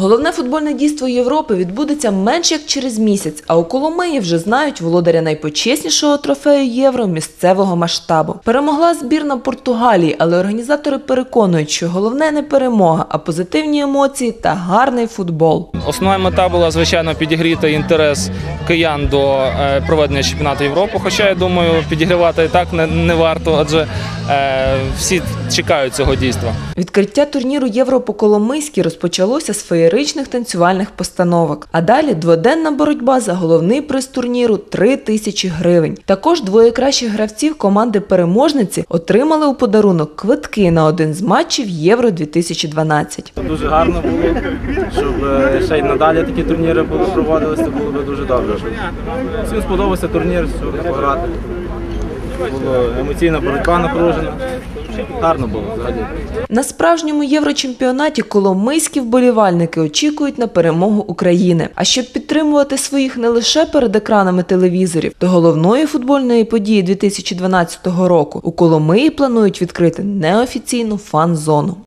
Головне футбольне дійство Європи відбудеться менш як через місяць, а у Коломиї вже знають володаря найпочеснішого трофею євро місцевого масштабу. Перемогла збірна Португалії, але організатори переконують, що головне не перемога, а позитивні емоції та гарний футбол. Основна мета була звичайно підігріти інтерес киян до е, проведення чемпіонату Європи. Хоча я думаю, підігрівати і так не, не варто, адже е, всі чекають цього дійства. Відкриття турніру Євро по Коломийськи розпочалося з феєричних танцювальних постановок. А далі дводенна боротьба за головний приз турніру 3 тисячі гривень. Також двоє кращих гравців команди переможниці отримали у подарунок квитки на один з матчів Євро 2012. Дуже гарно було, щоб е, ще й надалі такі турніри були проводилися, це було б дуже добре. Всім сподобався турнір, щоб пограти. Було емоційна боротьба напружена. Гарно було взагалі. На справжньому єврочемпіонаті коломийські вболівальники очікують на перемогу України. А щоб підтримувати своїх не лише перед екранами телевізорів, до головної футбольної події 2012 року у Коломиї планують відкрити неофіційну фан-зону.